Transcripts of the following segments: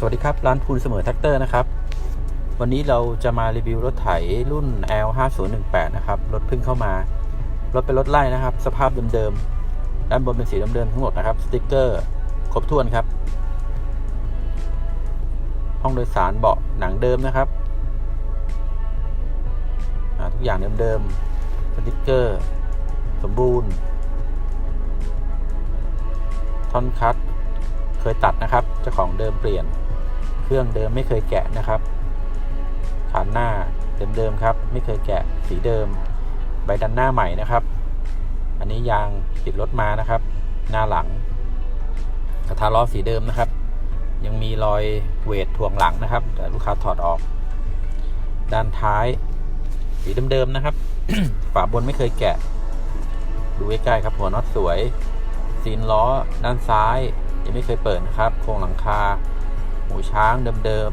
สวัสดีครับ ร้านพูนเสมอแท็กเตอร์นะครับ วันนี้เราจะมารีวิวรถไถรุ่น L 5 0 1 8 นะครับ รถเพิ่งเข้ามา รถเป็นรถไล่นะครับ สภาพเดิมๆ ด้านบนเป็นสีเดิมๆทั้งหมดนะครับ สติกเกอร์ ครบถ้วนครับ ห้องโดยสารเบาะหนังเดิมนะครับทุกอย่างเดิมๆ สติกเกอร์ สมบูรณ์ท่อนคัดเคยตัดนะครับเจ้าของเดิมเปลี่ยน เครื่องเดิมไม่เคยแกะนะครับฐานหน้าเดิมๆครับ ไม่เคยแกะสีเดิม ใบดันหน้าใหม่นะครับ อันนี้ยางติดรถมานะครับ หน้าหลังกระทะล้อสีเดิมนะครับ ยังมีรอยเวทถ่วงหลังนะครับ แต่ลูกค้าถอดออก ด้านท้าย สีเดิมๆนะครับ ฝาบนไม่เคยแกะ ดูใกล้ๆครับหัวน็อตสวยซีนล้อด้านซ้ายยังไม่เคยเปิดนะครับ โครงหลังคา หูช้างเดิม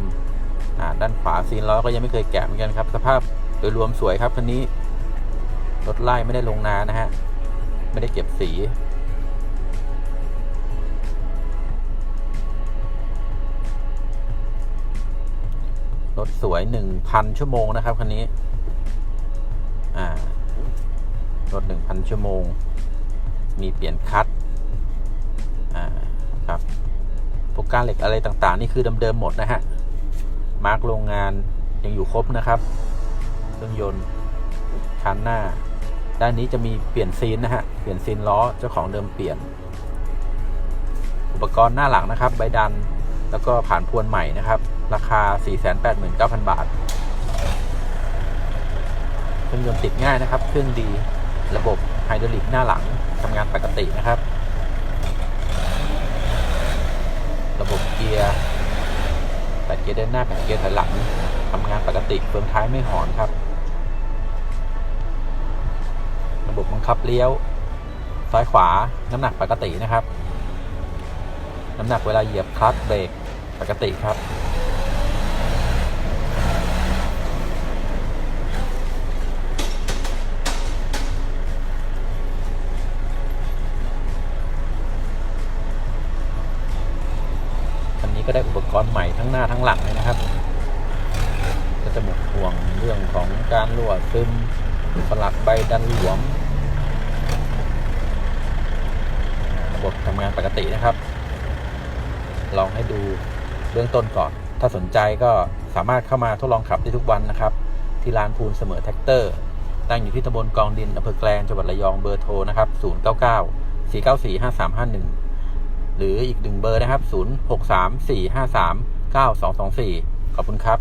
ๆด้านขวาซีนล้อก็ยังไม่เคยแกะเหมือนกันครับ สภาพโดยรวมสวยครับคันนี้รถไล่ไม่ได้ลงนานะฮะ ไม่ได้เก็บสี รถสวยหนึ่งพันชั่วโมงนะครับคันนี้ อ่ารถหนึ่งพันชั่วโมง มีเปลี่ยนคัตอ่า ครับ กการเหล็กอะไรต่างๆ นี่คือเดิมๆหมดนะฮะ มาร์กโรงงานยังอยู่ครบนะครับ เครื่องยนต์คันหน้า ด้านนี้จะมีเปลี่ยนซีนนะฮะ เปลี่ยนซีนล้อเจ้าของเดิมเปลี่ยน อุปกรณ์หน้าหลังนะครับ ใบดันแล้วก็ผ่านพวนใหม่นะครับ ราคา 489,000 บาท เครื่องยนต์ติดง่ายนะครับ เครื่องดีระบบไฮดรอลิกหน้าหลังทำงานปกตินะครับ ระบบเกียร์แปดเกียร์เดินหน้าแปดเกียร์ถอยหลังทำงานปกติเฟืองท้ายไม่หอนครับ ระบบบังคับเลี้ยว ซ้ายขวาน้ำหนักปกตินะครับ น้ำหนักเวลาเหยียบคลัตช์เบรกปกติครับ ได้อุปกรณ์ใหม่ทั้งหน้าทั้งหลังเลยนะครับ ก็จะหมดห่วงเรื่องของการรั่วซึมสลักใบดันหลวม ระบบทำงานปกตินะครับ ลองให้ดูเบื้องต้นก่อน ถ้าสนใจก็สามารถเข้ามาทดลองขับได้ทุกวันนะครับ ที่ร้านพูนเสมอแท็กเตอร์ ตั้งอยู่ที่ตำบลกองดินอำเภอแกลงจังหวัดระยองเบอร์โทรนะครับ 099 494 5351 หรืออีกหนึ่งเบอร์นะครับ 0634539224 ขอบคุณครับ